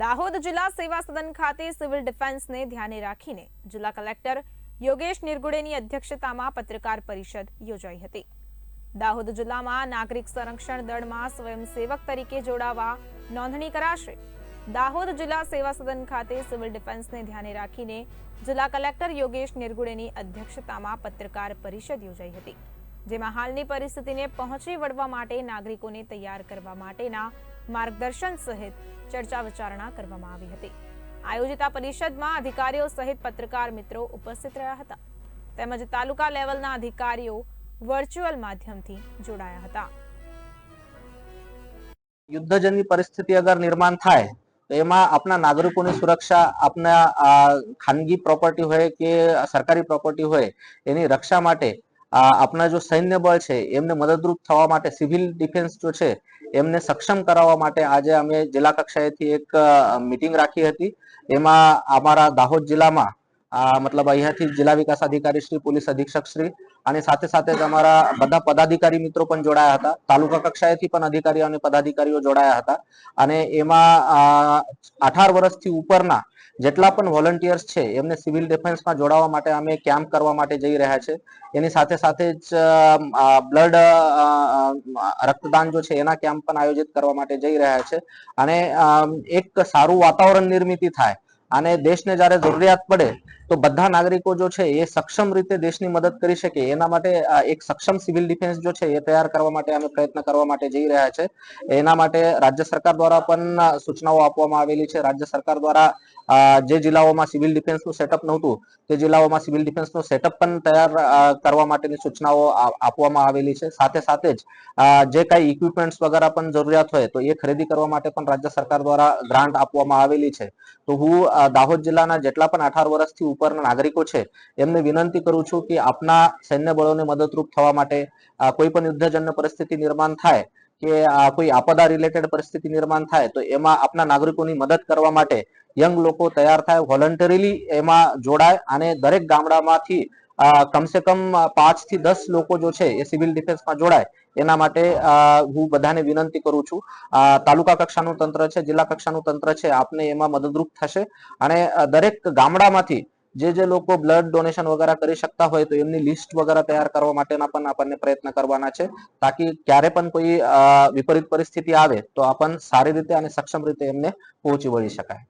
દાહોદ જિલ્લા સેવા સદન ખાતે સિવિલ ડિફેન્સને ધ્યાને રાખીને જિલ્લા કલેક્ટર યોગેશ નિર્ગુડેની અધ્યક્ષતામાં પત્રકાર પરિષદ યોજાઈ હતી. દાહોદ જિલ્લામાં નાગરિક સંરક્ષણ દળમાં સ્વયંસેવક તરીકે જોડાવા નોંધણી કરાશે. દાહોદ જિલ્લા સેવા સદન ખાતે સિવિલ ડિફેન્સને ધ્યાને રાખીને જિલ્લા કલેક્ટર યોગેશ નિર્ગુડેની અધ્યક્ષતામાં પત્રકાર પરિષદ યોજાઈ હતી. જેમાં હાલની પરિસ્થિતિને પહોંચી વળવા માટે નાગરિકોને તૈયાર કરવા માટેના માર્ગદર્શન સહિત ચર્ચા વિચારણા કરવામાં આવી હતી. આયોજિત આ પરિષદમાં અધિકારીઓ સહિત પત્રકાર મિત્રો ઉપસ્થિત રહ્યા હતા. તેમજ તાલુકા લેવલના અધિકારીઓ વર્ચ્યુઅલ માધ્યમથી જોડાયા હતા. યુદ્ધજન્ય પરિસ્થિતિ અગર નિર્માણ થાય, તો એમાં આપણા નાગરિકોની સુરક્ષા, આપના ખાનગી પ્રોપર્ટી હોય કે સરકારી પ્રોપર્ટી હોય, એની રક્ષા માટે આપણા જો સૈન્ય બળ છે, એમને મદદરૂપ થવા માટે, સિવિલ ડિફેન્સ જો છે, એમને સક્ષમ કરાવવા માટે આજે અમે જિલ્લા કક્ષાએથી એક મિટિંગ રાખી હતી. એમાં અમારા દાહોદ જિલ્લામાં આ મતલબ અહીંયાથી જિલ્લા વિકાસ અધિકારી શ્રી, પોલીસ અધિક્ષક શ્રી અને સાથે સાથે તમારા બધા પદાધિકારી મિત્રો પણ જોડાયા હતા. તાલુકા કક્ષાએથી પણ અધિકારીઓ અને પદાધિકારીઓ જોડાયા હતા. અને એમાં અઢાર વર્ષથી ઉપરના જેટલા પણ વોલન્ટિયર્સ છે, એમને સિવિલ ડિફેન્સમાં જોડાવા માટે અમે કેમ્પ કરવા માટે જઈ રહ્યા છે. એની સાથે સાથે જ બ્લડ રક્તદાન જો છે, એના કેમ્પ પણ આયોજિત કરવા માટે જઈ રહ્યા છે. અને એક સારું વાતાવરણ નિર્મિતિ થાય અને દેશને જ્યારે જરૂરિયાત પડે, તો બધા નાગરિકો જો છે, એ સક્ષમ રીતે દેશની મદદ કરી શકે. એના માટે એક સક્ષમ સિવિલ ડિફેન્સ જો છે, એ તૈયાર કરવા માટે અમે પ્રયત્ન કરવા માટે જઈ રહ્યા છે. એના માટે રાજ્ય સરકાર દ્વારા પણ સૂચનાઓ આપવામાં આવેલી છે. રાજ્ય સરકાર દ્વારા જે જિલ્લાઓમાં સિવિલ ડિફેન્સનું સેટઅપ નહોતું, તે જિલ્લાઓમાં સિવિલ ડિફેન્સનું સેટઅપ પણ તૈયાર કરવા માટેની સૂચનાઓ આપવામાં આવેલી છે. સાથે સાથે જ જે કાંઈ ઇક્વિપમેન્ટ્સ વગેરે પણ જરૂરિયાત હોય તો એ ખરીદી કરવા માટે પણ રાજ્ય સરકાર દ્વારા ગ્રાન્ટ આપવામાં આવેલી છે. તો હું દાહોદ જિલ્લાના જેટલા પણ અઢાર વર્ષથી ઉપરના નાગરિકો છે, એમને વિનંતી કરું છું કે આપના સૈન્ય બળોને મદદરૂપ થવા માટે કોઈ પણ યુદ્ધજન્ય પરિસ્થિતિ નિર્માણ થાય કે આ કોઈ આપદા રિલેટેડ પરિસ્થિતિ નિર્માણ થાય તો એમાં આપના નાગરિકોની મદદ કરવા માટે યંગ લોકો તૈયાર થાય વોલન્ટરીલી એમાં જોડાય અને દરેક ગામડામાંથી કમસે કમ પાંચથી દસ લોકો જો છે એ સિવિલ ડિફેન્સમાં જોડાય, એના માટે હું બધાને વિનંતી કરું છું. તાલુકા કક્ષાનું તંત્ર છે, જિલ્લા કક્ષાનું તંત્ર છે, આપને એમાં મદદરૂપ થશે અને દરેક ગામડામાંથી જે જે લોકો બ્લડ ડોનેશન વગેરે કરી શકતા હોય તો એમની લિસ્ટ વગેરે તૈયાર કરવા માટેના પણ આપણને પ્રયત્ન કરવાના છે. તાકી ક્યારે પણ કોઈ વિપરીત પરિસ્થિતિ આવે તો આપણ સારી રીતે અને સક્ષમ રીતે એમને પહોંચી વળી શકાય.